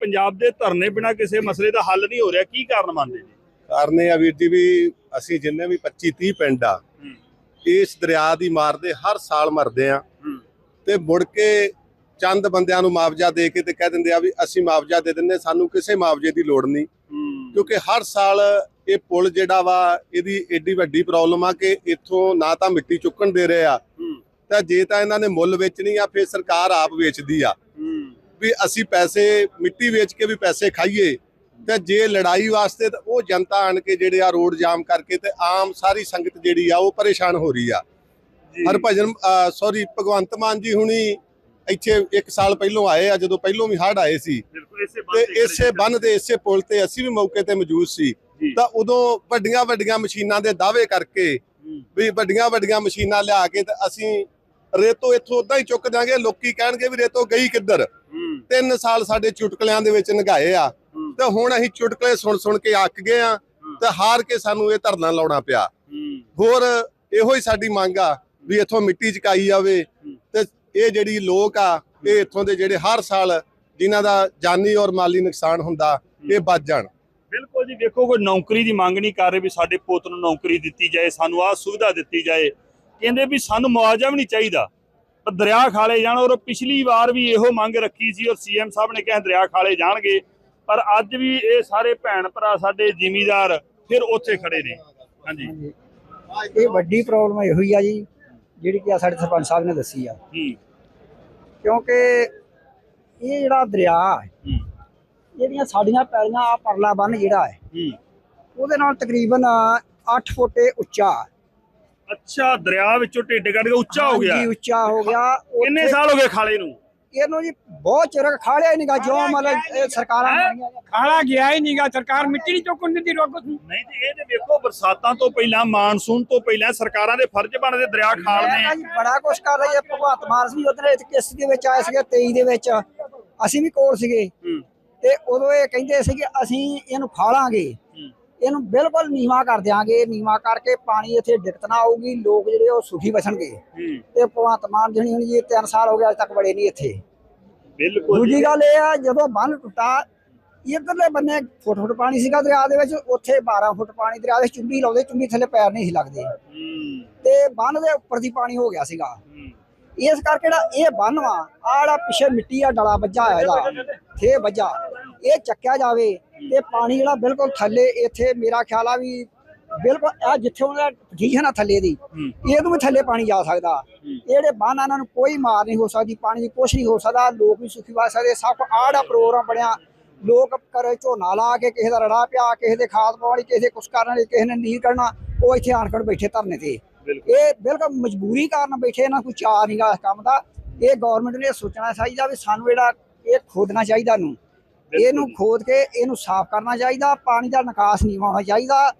ਪੰਜਾਬ ਦੇ ਧਰਨੇ ਬਿਨਾ ਕਿਸੇ ਮਸਲੇ ਦਾ ਹੱਲ ਨਹੀਂ ਹੋ ਰਿਹਾ ਕੀ ਕਾਰਨ ਮੰਨਦੇ ਜੀ ਕਾਰਨ ਇਹ ਆ ਵੀਰ ਜੀ ਵੀ ਅਸੀਂ ਜਿੰਨੇ ਵੀ 25 30 ਪਿੰਡ ਆ। ਇਸ ਦਰਿਆ ਦੀ ਮਾਰ ਦੇ ਹਰ ਸਾਲ ਮਰਦੇ ਆ। ਤੇ ਮੁੜ ਕੇ ਚੰਦ ਬੰਦਿਆਂ ਨੂੰ ਮੁਆਵਜ਼ਾ ਦੇ ਕੇ ਤੇ ਕਹਿ ਦਿੰਦੇ ਆ ਵੀ ਅਸੀਂ ਮੁਆਵਜ਼ਾ ਦੇ ਦਿੰਦੇ ਸਾਨੂੰ ਕਿਸੇ ਮੁਆਵਜ਼ੇ ਦੀ ਲੋੜ ਨਹੀਂ। ਕਿਉਂਕਿ ਹਰ ਸਾਲ ਇਹ ਪੁਲ ਜਿਹੜਾ ਵਾ ਇਹਦੀ ਏਡੀ ਵੱਡੀ ਪ੍ਰੋਬਲਮ ਆ ਕਿ ਇੱਥੋਂ ਨਾ ਤਾਂ ਮਿੱਟੀ ਚੁੱਕਣ ਦੇ ਰਹੇ ਆ। ਤਾਂ ਜੇ ਤਾਂ ਇਹਨਾਂ ਨੇ ਮੁੱਲ ਵੇਚਣੀ ਆ ਫਿਰ ਸਰਕਾਰ ਆਪ ਵੇਚਦੀ ਆ। ਵੀ ਅਸੀਂ ਪੈਸੇ ਮਿੱਟੀ ਵੇਚ ਕੇ ਵੀ ਪੈਸੇ ਖਾਈਏ ਤੇ ਜੇ ਲੜਾਈ ਵਾਸਤੇ ਤਾਂ ਉਹ ਜਨਤਾ ਆਣ ਕੇ ਜਿਹੜੇ ਆ ਰੋਡ ਜਾਮ ਕਰਕੇ ਤੇ ਆਮ ਸਾਰੀ ਸੰਗਤ ਜਿਹੜੀ ਆ ਉਹ ਪਰੇਸ਼ਾਨ ਹੋ ਰਹੀ ਆ। ਹਰਭਜਨ ਸੌਰੀ ਭਗਵੰਤ ਮਾਨ ਜੀ ਹੁਣੀ ਇੱਥੇ ਇੱਕ ਸਾਲ ਪਹਿਲੋਂ ਆਏ ਆ ਜਦੋਂ ਪਹਿਲੋਂ ਵੀ ਹੜ੍ਹ ਆਏ ਸੀ। ਤੇ ਇਸੇ ਬੰਨ ਦੇ ਇਸੇ ਪੁਲ ਤੇ ਅਸੀਂ ਵੀ ਮੌਕੇ ਤੇ ਮੌਜੂਦ ਸੀ। ਤਾਂ ਉਦੋਂ ਵੱਡੀਆਂ ਵੱਡੀਆਂ ਮਸ਼ੀਨਾਂ ਦੇ ਦਾਅਵੇ ਕਰਕੇ। ਵੀ ਵੱਡੀਆਂ ਵੱਡੀਆਂ ਮਸ਼ੀਨਾਂ ਲਿਆ ਕੇ ਤੇ ਅਸੀਂ ਰੇਤੋ ਇੱਥੋਂ ਉਦਾਂ ਹੀ ਚੁੱਕ ਦਿਆਂਗੇ ਲੋਕੀ ਕਹਿਣਗੇ ਵੀ ਰੇਤੋ ਗਈ ਕਿੱਧਰ? ਤਿੰਨ ਸਾਲ ਸਾਡੇ ਚੁਟਕਲਿਆਂ ਦੇ ਵਿੱਚ ਨਗਾਏ ਆ। ਤੇ ਹੁਣ ਅਸੀਂ ਚੁਟਕਲੇ ਸੁਣ ਸੁਣ ਕੇ ਅੱਕ ਗਏ ਆ ਤੇ ਹਾਰ ਕੇ ਸਾਨੂੰ ਇਹ ਧਰਨਾ ਲਾਉਣਾ ਪਿਆ। ਹੋਰ ਇਹੋ ਹੀ ਸਾਡੀ ਮੰਗ ਆ ਵੀ ਇੱਥੋਂ ਮਿੱਟੀ ਚਕਾਈ ਜਾਵੇ ਤੇ ਇਹ ਜਿਹੜੀ ਲੋਕ ਆ ਇਹ ਇੱਥੋਂ ਦੇ ਜਿਹੜੇ ਹਰ ਸਾਲ ਜਿਨ੍ਹਾਂ ਦਾ ਜਾਨੀ ਔਰ ਮਾਲੀ ਨੁਕਸਾਨ ਹੁੰਦਾ ਇਹ ਬਚ ਜਾਣ। ਬਿਲਕੁਲ ਜੀ ਵੇਖੋ ਕੋਈ ਨੌਕਰੀ ਦੀ ਮੰਗ ਨਹੀਂ ਕਰ ਰਹੇ ਵੀ ਸਾਡੇ ਪੁੱਤ ਨੂੰ ਨੌਕਰੀ ਦਿੱਤੀ ਜਾਏ ਸਾਨੂੰ ਆਹ ਸੁਵਿਧਾ ਦਿੱਤੀ ਜਾਏ। ਕਹਿੰਦੇ ਵੀ ਸਾਨੂੰ ਮੁਆਵਜ਼ਾ ਵੀ ਨਹੀਂ ਚਾਹੀਦਾ। ਪਰ ਦਰਿਆ ਖਾਲੇ ਜਾਣ ਔਰ ਪਿਛਲੀ ਵਾਰ ਵੀ ਇਹੋ ਮੰਗ ਰੱਖੀ ਸੀ ਔਰ ਸੀਐਮ ਸਾਹਿਬ ਨੇ ਕਿਹਾ ਦਰਿਆ ਖਾਲੇ ਜਾਣਗੇ। ਪਰ ਅੱਜ ਵੀ ਇਹ ਸਾਰੇ ਭੈਣ ਭਰਾ ਸਾਡੇ ਜ਼ਿਮੀਦਾਰ ਫਿਰ ਉੱਥੇ ਖੜੇ ਨੇ। ਹਾਂਜੀ। ਇਹ ਵੱਡੀ ਪ੍ਰੋਬਲਮ ਇਹੋ ਹੀ ਆ ਜੀ ਜਿਹੜੀ ਕਿ ਸਾਡੇ ਸਰਪੰਚ ਸਾਹਿਬ ਨੇ ਦੱਸੀ ਆ। ਕਿਉਂਕਿ ਇਹ ਜਿਹੜਾ ਦਰਿਆ ਹੈ ਜਿਹੜੀਆਂ ਸਾਡੀਆਂ ਪੈਲੀਆਂ ਆ ਪਰਲਾ ਬੰਨ ਜਿਹੜਾ ਹੈ ਹੂੰ। ਉਹਦੇ ਨਾਲ ਤਕਰੀਬਨ 8 ਫੁੱਟੇ ਉੱਚਾ ਹੈ। ਅੱਛਾ ਦਰਿਆ ਵਿੱਚੋਂ ਢਿੱਡ ਕੱਢ ਕੇ ਉੱਚਾ ਹੋ ਗਿਆ। ਹਾਂਜੀ, ਉੱਚਾ ਹੋ ਗਿਆ। ਕਿੰਨੇ ਸਾਲ ਹੋ ਗਏ ਖਾਲੇ ਨੂੰ? ਇਹਨੂੰ ਜੀ ਬਹੁਤ ਚਿਰ ਖਾਲਿਆ ਹੀ ਨਹੀਂਗਾ ਜੋ ਮਤਲਬ ਸਰਕਾਰਾਂ। ਖਾਣਾ ਗਿਆ ਹੀ ਨਹੀਂਗਾ ਸਰਕਾਰ ਮਿੱਟੀ ਨਹੀਂ ਚੁੱਕਣ ਦਿੰਦੀ ਰੋਕ ਨਹੀਂ ਤੇ ਇਹ ਤੇ ਵੇਖੋ ਬਰਸਾਤਾਂ ਤੋਂ ਪਹਿਲਾਂ ਮਾਨਸੂਨ ਤੋਂ ਪਹਿਲਾਂ ਸਰਕਾਰਾਂ ਦੇ ਫਰਜ਼ ਬਣਦੇ ਦਰਿਆ ਖਾਲਦੇ ਜੀ ਬੜਾ ਕੁਛ ਕਰ ਰਹੀ ਹੈ। ਭਗਵੰਤ ਮਾਨ ਸਿੰਘ ਉਧਰ ਕਿਸ ਦੇ ਵਿੱਚ ਆਏ ਸੀਗੇ? 23 ਦੇ ਵਿੱਚ। ਅਸੀਂ ਵੀ ਕੋਲ ਸੀਗੇ। ਤੇ ਉਦੋਂ ਇਹ ਕਹਿੰਦੇ ਸੀ ਕਿ ਅਸੀਂ ਇਹਨੂੰ ਖਾਲਾਂਗੇ ਇਹਨੂੰ ਬਿਲਕੁਲ ਨੀਵਾ ਕਰ ਦਿਆਂਗੇ। ਨੀਵਾ ਕਰਕੇ ਪਾਣੀ ਇੱਥੇ ਦਿੱਕਤ ਨਾ ਆਊਗੀ ਲੋਕ ਜਿਹੜੇ ਉਹ ਸੁਖੀ ਬਚਣਗੇ ਹੂੰ ਤੇ ਭਗਵੰਤ ਮਾਨ ਜਿਹੜੀ ਹੁਣ ਜੀ 3 ਸਾਲ ਹੋ ਗਏ ਅਜੇ ਤੱਕ ਬੜੇ ਨਹੀਂ ਇੱਥੇ। ਬਿਲਕੁਲ ਦੂਜੀ। ਗੱਲ ਇਹ ਆ ਜਦੋਂ ਬੰਨ ਟੁੱਟਾ ਇਧਰਲੇ ਬੰਨੇ ਫੁੱਟ ਫੁੱਟ ਪਾਣੀ ਸੀਗਾ ਦਰਿਆ ਦੇ ਵਿੱਚ ਉੱਥੇ 12 ਫੁੱਟ ਪਾਣੀ ਦਰਿਆ ਦੇ ਚੁੰਡੀ ਲਾਉਂਦੇ ਚੁੰਡੀ ਥੱਲੇ ਪੈਰ ਨਹੀਂ ਸੀ ਲੱਗਦੇ। ਤੇ ਬੰਨ ਦੇ ਉੱਪਰ ਦੀ ਪਾਣੀ ਹੋ ਗਿਆ ਸੀਗਾ। ਇਸ ਕਰਕੇ ਜਿਹੜਾ ਇਹ ਬੰਨ ਵਾ ਆਹ ਜਿਹੜਾ ਪਿੱਛੇ ਮਿੱਟੀ ਆ ਡਲਾ ਵੱਜਾ ਹੋਇਆ ਇਹਦਾ। ਥੇ ਵੱਜਾ। ਇਹ ਚੱਕਿਆ ਜਾਵੇ ਤੇ ਪਾਣੀ ਜਿਹੜਾ ਬਿਲਕੁਲ ਥੱਲੇ ਇੱਥੇ ਮੇਰਾ ਖਿਆਲ ਆ ਵੀ ਬਿਲਕੁਲ ਆ ਜਿੱਥੇ ਉਹਦਾ ਪੋਜੀਸ਼ਨ ਆ ਥੱਲੇ ਦੀ ਇਹਨੂੰ ਵੀ ਥੱਲੇ ਪਾਣੀ ਜਾ ਸਕਦਾ। ਇਹ ਜਿਹੜੇ ਬੰਨ ਇਹਨਾਂ ਨੂੰ ਕੋਈ ਮਾਰ ਨਹੀਂ ਹੋ ਸਕਦੀ ਪਾਣੀ ਦੀ ਕੁਛ ਨਹੀਂ ਹੋ ਸਕਦਾ ਲੋਕ ਵੀ ਸੁਖੀ ਵਾ ਸਕਦੇ ਸਭ ਆੜਾ ਪ੍ਰੋਗਰਾਮ ਬਣਿਆ। ਲੋਕ ਕਰੇ ਝੋਨਾ ਲਾ ਕੇ ਕਿਸੇ ਦਾ ਰੜਾ ਪਿਆ ਕਿਸੇ ਦੇ ਖਾਦ ਪਾਉਣੀ ਕਿਸੇ ਦੇ ਕੁਛ ਕਰਨ ਲਈ ਕਿਸੇ ਨੇ ਨੀਰ ਕਰਨਾ ਉਹ ਇੱਥੇ ਆਣ ਕੇ ਬੈਠੇ ਧਰਨੇ ਤੇ। ਇਹ ਬਿਲਕੁਲ ਮਜਬੂਰੀ ਕਾਰਨ ਬੈਠੇ ਇਹਨਾਂ ਕੋਈ ਚਾਹ ਨਹੀਂਗਾ ਇਸ ਕੰਮ ਦਾ। ਇਹ ਗਵਰਨਮੈਂਟ ਨੇ ਸੋਚਣਾ ਚਾਹੀਦਾ ਵੀ ਸਾਨੂੰ ਜਿਹੜਾ ਇਹ ਖੋਦਣਾ ਚਾਹੀਦਾ ਨੂੰ ਇਹਨੂੰ ਖੋਦ ਕੇ ਇਹਨੂੰ ਸਾਫ਼ ਕਰਨਾ ਚਾਹੀਦਾ ਪਾਣੀ ਦਾ ਨਿਕਾਸ ਨਹੀਂ ਹੋਣਾ ਚਾਹੀਦਾ।